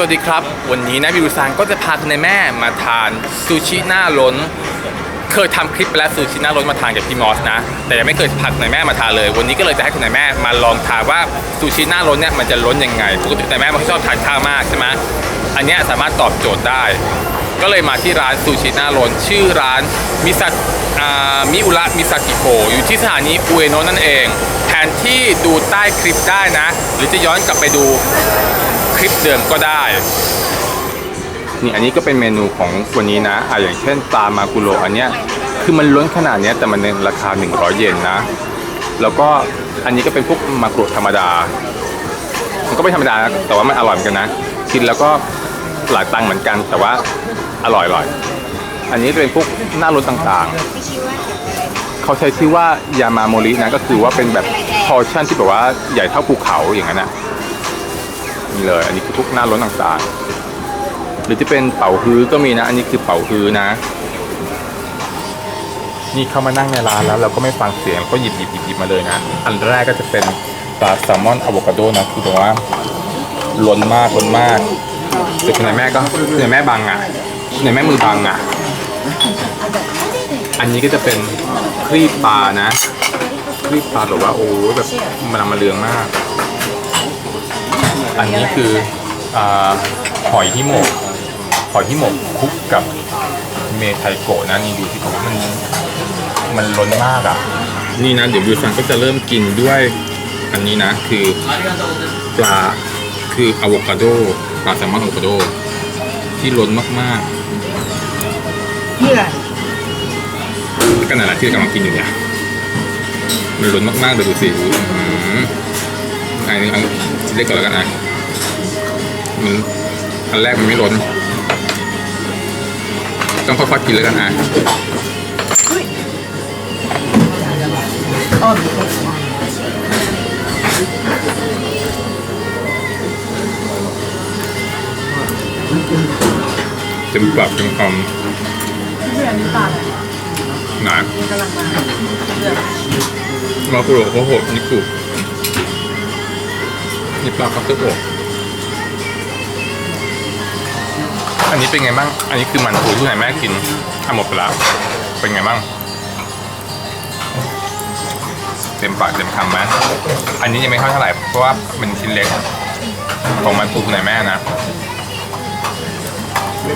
สวัสดีครับ วันนี้นะบิวซังก็จะพาคุณนายแม่มาทานซูชิหน้าล้น เคยทำคลิปไปแล้วซูชิหน้าล้นมาทานกับพี่มอสนะ แต่ยังไม่เคยพาคุณนายแม่มาทานเลย วันนี้ก็เลยจะให้คุณนายแม่มาลองทานว่าซูชิหน้าล้นเนี่ยมันจะล้นยังไงปกติคุณนายแม่มันชอบทานข้าวมากใช่ไหมอันนี้สามารถตอบโจทย์ได้ ก็เลยมาที่ร้านซูชิหน้าล้นชื่อร้านมิซาอ่ามิอุระมิซากิโกอยู่ที่สถานีอุเอโนะนั่นเองแทนที่ดูใต้คลิปได้นะ หรือจะย้อนกลับไปดู คลิปเดิมก็ได้ นี่อันนี้ก็เป็นเมนูของวันนี้นะอะอย่างเช่นปลามากุโรอันเนี้ยคือมันล้นขนาดเนี้ยแต่มันในราคา 100 เยนนะ แล้วก็อันนี้ก็เป็นพวกมากุโรธรรมดา มันก็ไม่ธรรมดานะแต่ว่ามันอร่อยเหมือนกันนะกินแล้วก็หลายตังเหมือนกัน แต่ว่าอร่อยอร่อย อันนี้เป็นพวกหน้ารสต่างๆ เขาใช้ชื่อว่ายามาโมรินะก็คือว่าเป็นแบบพอชั่นที่แบบว่าใหญ่เท่าภูเขาอย่างนั้นนะ นี่เลย อันนี้คือพวกหน้าล้นต่างๆ หรือจะเป็นเป่าฮื้อก็มีนะ อันนี้คือเป่าฮื้อนะ นี่เข้ามานั่งในร้านแล้ว เราก็ไม่ฟังเสียงก็หยิบหยิบหยิบหยิบมาเลยนะ อันแรกก็จะเป็นปลาแซลมอนอะโวคาโดนะคือแบบว่าล้นมากล้นมากแต่คุณนายแม่ก็คุณนายแม่บังอะคุณนายแม่มือบังอะ อันนี้ก็จะเป็นครีบปลานะครีบปลาแบบว่าโอ้แบบมันมาเรืองมาก อันนี้คืออาหอยที่หมกหอยที่หมกคลุกกับเมไทโกะนะนี่ดูที่ผมมันมันล้นมากอะ นี่นะเดี๋ยววิวซังก็จะเริ่มกินด้วยอันนี้นะคือปลาคืออะโวคาโดปลาแซลมอนอะโวคาโดที่ล้นมากนี่แหละๆก็นั่นแหละที่กำลังกินอยู่เนี่ยมันล้นมากๆเลยดูสิอื้อหืออันนี้เอาชิ้นเล็กก่อนแล้วกันนะ มันอันแรกมันไม่ล้น ต้องค่อยๆกินแล้วกันนะอ้อมอยู่ตรงกลางเต็มปากเต็มคที่อันนี้ปลาอะไรำนะกำลังมาเลือกมาคุโรโคโหนิกุนี่ปลาคัตเตอร์โอะอันนี้เป็นไงบ้าง อันนี้คือมันปูที่ไหนแม่กินทำหมดไปแล้วเป็นไงบ้าง เต็มปากเต็มคำไหมอันนี้ยังไม่ค่อยเท่าไหร่ เพราะว่ามันชิ้นเล็ก ของมันปูที่ไหนแม่นะ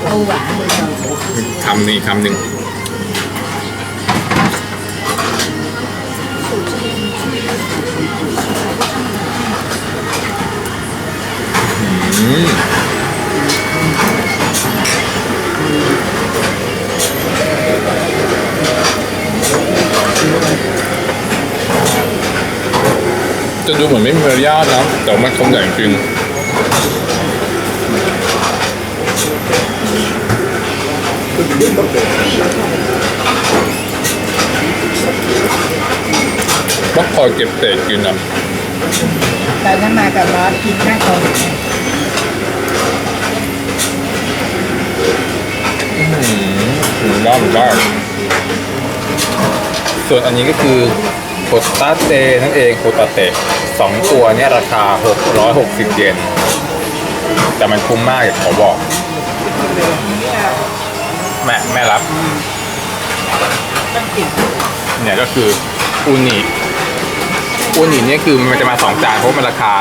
เอาหวานคำนี้คำหนึ่ง จะดูเหมือนไม่มีมารยาทนะแต่ว่ามันคำใหญ่จริงต้องคอยเก็บเศษกินอะตอนนั้นมากับรอสกินข้าวตรงอืมว่ามันมากส่วนอันนี้ก็คือ โคตาเตนั่นเองโคตาเตะสองตัวเนี่ยราคา 660 เยน แต่มันคุ้มมากอย่างขอบอก แม่แม่รับต้องกินเนี่ยก็คืออูนิอูนิเนี่ยคือมันจะมาสองจานเพราะมันราคา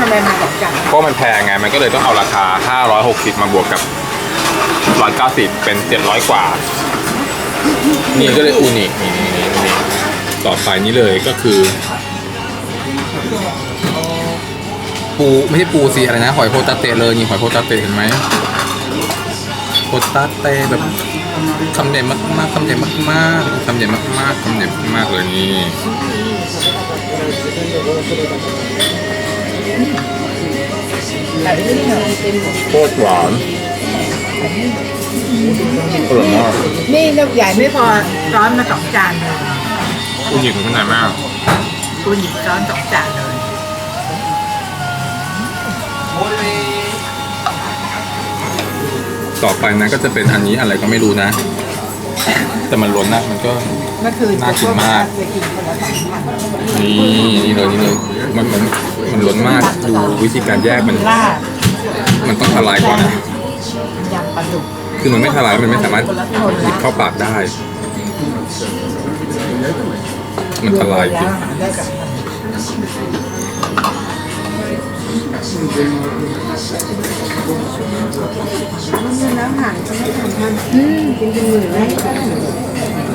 ทำไมมากับจังเพราะมันแพงไง มันก็เลยต้องเอาราคา 560 มาบวกกับ190 เป็น 700 กว่า นี่ก็เลยอูนินี่นี่นี่นี่ ต่อไปนี้เลยก็คือ ปูไม่ใช่ปูสิอะไรนะ หอยโพตาเตะเลยนี่หอยโพตาเตะเห็นไหมโพตาเตะแบบคำใหญ่มากๆคำใหญ่มากๆคำใหญ่มากๆคำใหญ่มากๆเลยนี่แต่ที่นี่เราเป็นโคตรหวานอร่อยมากนี่นกใหญ่ไม่พอซ้อนมาสองจานเลย อูนิของคุณนายมากตัวหญิงซ้อนสองจานเลยต่อไปนะก็จะเป็นอันนี้อะไรก็ไม่รู้นะ แต่มันล้นนะมันก็ เมื่อคืนน่ากินมาก จะกินคนละสองพันนี่นี่เลยนี่เลยมันมันมันล้นมากดูวิธีการแยกมัน ลาดมันต้องทลายก่อนนะยำปลาดุกคือมันไม่ทลายมันไม่สามารถหยิบเข้าปากได้ มันทลายจริงได้กับแล้วหางจะไม่ทำทันอืมจริงๆมือไม่ได้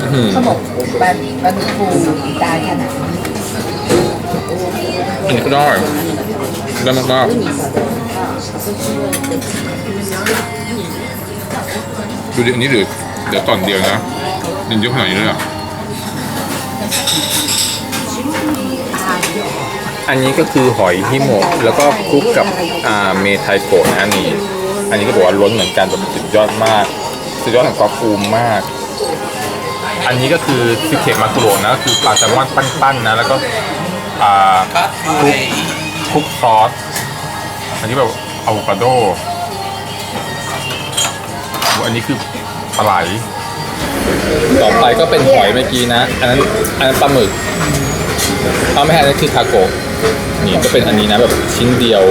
อื้อหือเขาบอกปลาปลาดุกฟูตายขนาดนี้อันนี้ก็ได้ได้มากๆดูดิอันนี้เหลือเดี๋ยวตอนเดียวนะดินเยอะขนาดนี้เลยอะ อันนี้ก็คือหอยฮิโมะแล้วก็คลุกกับอ่าเมไทโกะนะนี่อันนี้ก็บอกว่าล้นเหมือนกันแบบสุดยอดมากสุดยอดของกอฟูมมาก อันนี้ก็คือซิเคมากุโรนะคือปลาแซลมอนปั้นๆนะแล้วก็อ่าคลุกคลุกซอสอันนี้แบบอะโวคาโดอันนี้คือปลาไหล ต่อไปก็เป็นหอยเมื่อกี้นะ อันนั้นอันนั้นปลาหมึกเอาไม่ใช่อันนั้นคือทาโกะนี่ก็เป็นอันนี้นะแบบชิ้นเดียว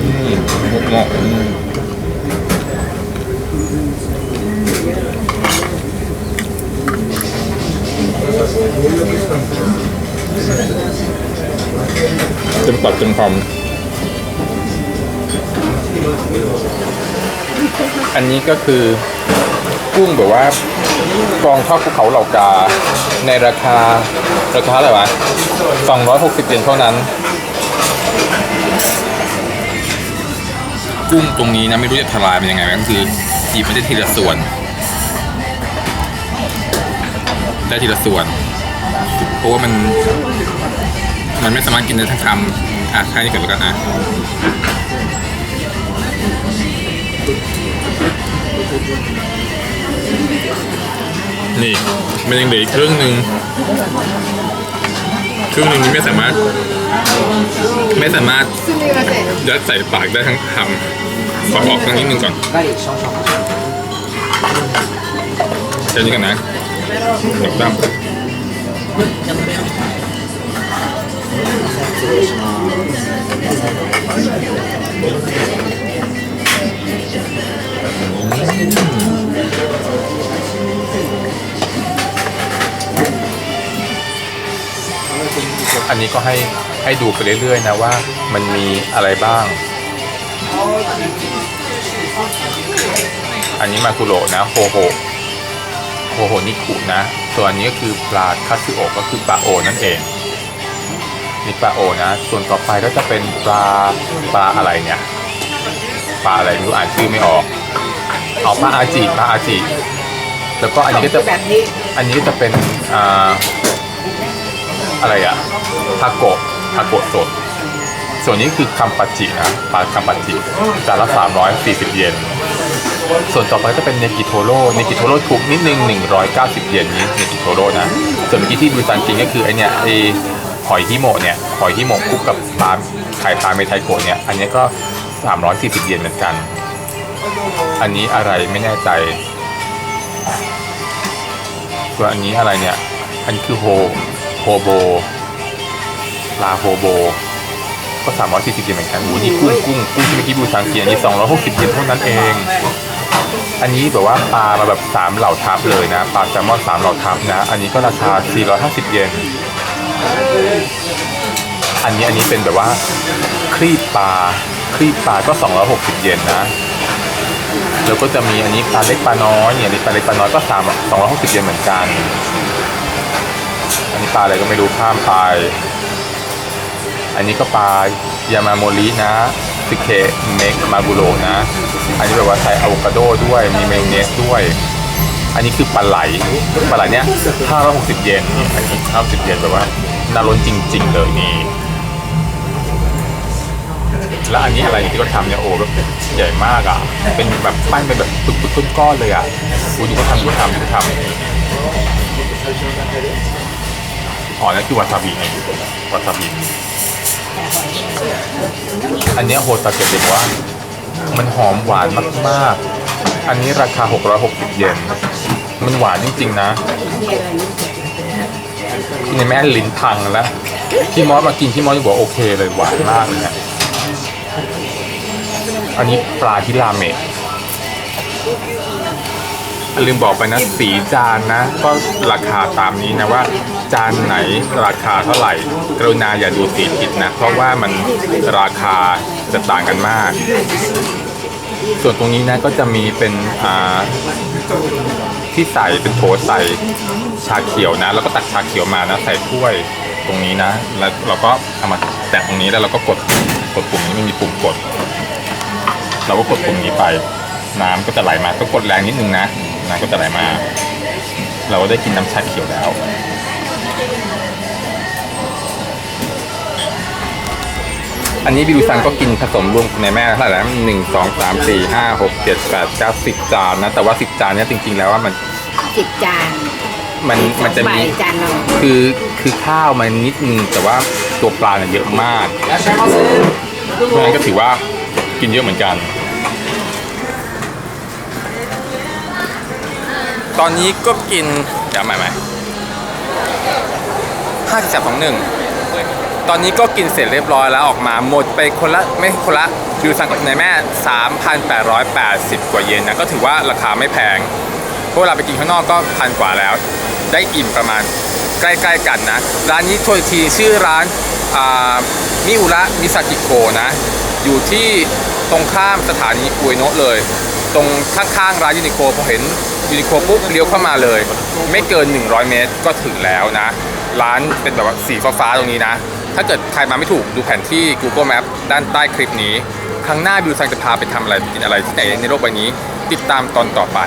อืมหมกหมกอืม ต็มปากเต็มคำอันนี้ก็คือกุ้งแบบว่ากองทอดภูเขาเหล่ากา ในราคาราคาเท่าไรวะ260เหรียญเท่านั้น กุ้งตรงนี้นะไม่รู้จะทลายเป็นยังไงก็คือหยิบมาได้ทีละส่วน ได้ทีละส่วนเพราะว่ามัน มันไม่สามารถกินได้ทั้งคำอะแค่นี้ก่อนแล้วกันนะนี่มันยังเหลืออีกครึ่งหนึ่งครึ่งหนึ่งนี้ไม่สามารถ ไม่สามารถยัดใส่ปากได้ทั้งคำขอออกตรงนิดนึงก่อนแค่นี้กันนะเดี๋ยวตั้ อันนี้ก็ให้ให้ดูไปเรื่อยๆนะว่ามันมีอะไรบ้าง อันนี้มาคุโระนะโฮโฮโฮโฮนิคุนะส่วนอันนี้ก็คือปลาคัตสึโอก็คือปลาโอนั่นเองนี่ปลาโอนะ ส่วนต่อไปก็จะเป็นปลาปลาอะไรเนี่ยปลาอะไรไม่รู้อ่านชื่อไม่ออกเอาปลาอาจิปลาอาจิแล้วก็อันนี้ก็จะแบบนี้อันนี้ก็จะเป็นอ่า อะไรอะทาโกะทาโกะสด ส่วนนี้คือคัมปัจินะปลาคัมปัจิจานละ340 เยน ส่วนต่อไปก็เป็นเนกิโทโร่ เนกิโทโร่ถูกนิดนึง 190 เยนนี้เนกิโทโร่นะ ส่วนเมื่อกี้ที่ดูจานจริงก็คือไอเนี่ยไอหอยฮิโมะเนี่ย หอยฮิโมะคลุกกับปลาไข่ปลาเมไทโกะเนี่ย อันนี้ก็ 340 เยนเหมือนกัน อันนี้อะไรไม่แน่ใจส่วนอันนี้อะไรเนี่ย อันคือโฮ โฮโบ ลาโฮโบ ก็340เยนเหมือนกันโอ้โหนี่กุ้งกุ้งกุ้งที่เมื่อกี้บูชาเกียร์นี่260เยนเท่านั้นเอง อันนี้แบบว่าปลามาแบบสามเหล่าทับเลยนะ ปลาแซลมอนสามเหล่าทับนะ อันนี้ก็ราคา450เยน อันนี้อันนี้เป็นแบบว่าครีบปลาครีบปลาก็260เยนนะแล้วก็จะมีอันนี้ปลาเล็กปลาน้อยเนี่ยอันนี้ปลาเล็กปลาน้อยก็3 260เยนเหมือนกันอั นนี้ปลาอะไรก็ไม่รู้ข้ามไป อันนี้ก็ปลายามาโมรินะซิเคเมกมาบุโรนะ อันนี้แบบว่าใส่อะโวคาโดด้วยมีเมยองเนสด้วย อันนี้คือปลาไหลปลาไหลเนี้ย560เยนอันนี้560เยนแบบว่าน่าล้นจริง ๆ เลยนี่แล้วอันนี้อะไรที่เขาทำเนี่ยโอ้แบบใหญ่มากอะ เป็นแบบปั้นเป็นแบบปึ๊กๆก้อนเลยอะโอ้ดูเขาทำดูเขาทำดูเขาทำ อ๋อนั่นคือวาซาบินี่วาซาบิอันเนี้ยโฮตาเกะเด็กว่า มันหอมหวานมากๆ อันนี้ราคา 660 เยน มันหวานจริงๆนะ ในแม่ลิ้นพังแล้ว พี่มอสมากินพี่มอสบอกโอเคเลยหวานมากเลยนี่ยอันนี้ปลาที่ราเมะ ลืมบอกไปนะสีจานนะ ก็ราคาตามนี้นะว่า จานไหนราคาเท่าไหร่ กรุณาอย่าดูสีผิดนะ เพราะว่ามันราคาจะต่างกันมาก ส่วนตรงนี้นะก็จะมีเป็นอ่าที่ใส่เป็นโถใส่ชาเขียวนะ แล้วก็ตักชาเขียวมานะ ใส่ถ้วยตรงนี้นะ แล้วเราก็เอามาแตะตรงนี้แล้วเราก็กดกดปุ่มนี้ไม่มีปุ่มกด เราก็กดปุ่มนี้ไป น้ำก็จะไหลมาก็กดแรงนิดนึงนะ น้ำก็จะไหลมา เราก็ได้กินน้ำชาเขียวแล้วอันนี้บิวซังก็กินผสมรวมในแม่เท่าไหร่แล้วหนึ่งสองสามสี่ห้าหกเจ็ดแปดเก้าสิบจานนะ แต่ว่าสิบจานเนี้ยจริง ๆ แล้วว่ามันสิบจาน มันมันจะใบมี จานนองคือคือข้าวมันนิดนึงแต่ว่าตัวปลาเนี่ยเยอะมากเพราะฉะนั้นก็ถือว่ากินเยอะเหมือนกัน ตอนนี้ก็กิน เดี๋ยวใหม่ใหม่ห้าสิบสามสองหนึ่งตอนนี้ก็กินเสร็จเรียบร้อยแล้วออกมาหมดไปคนละไม่คนละบิวซังกับนายแม่ 3,880 กว่าเยนนะ ก็ถือว่าราคาไม่แพง เพราะเวลาไปกินข้างนอกก็พันกว่าแล้ว ได้อิ่มประมาณใกล้ๆกันนะ ร้านนี้โทษทีชื่อร้านามิอุระมิซากิโกนะ อยู่ที่ตรงข้ามสถานีอุเอโนะเลย ตรงข้างๆร้านยูนิโคพอเห็นยูนิโคปุ๊บเลี้ยวเข้ามาเลย ไม่เกิน 100 เมตรก็ถึงแล้วนะ ร้านเป็นแบบว่าสีฟ้าๆตรงนี้นะ ถ้าเกิดใครมาไม่ถูกดูแผนที่ Google Map ด้านใต้คลิปนี้ ครั้งหน้าบิวซังจะพาไปทำอะไรกินอะไรที่ไหนในโลกใบนี้ ติดตามตอนต่อไป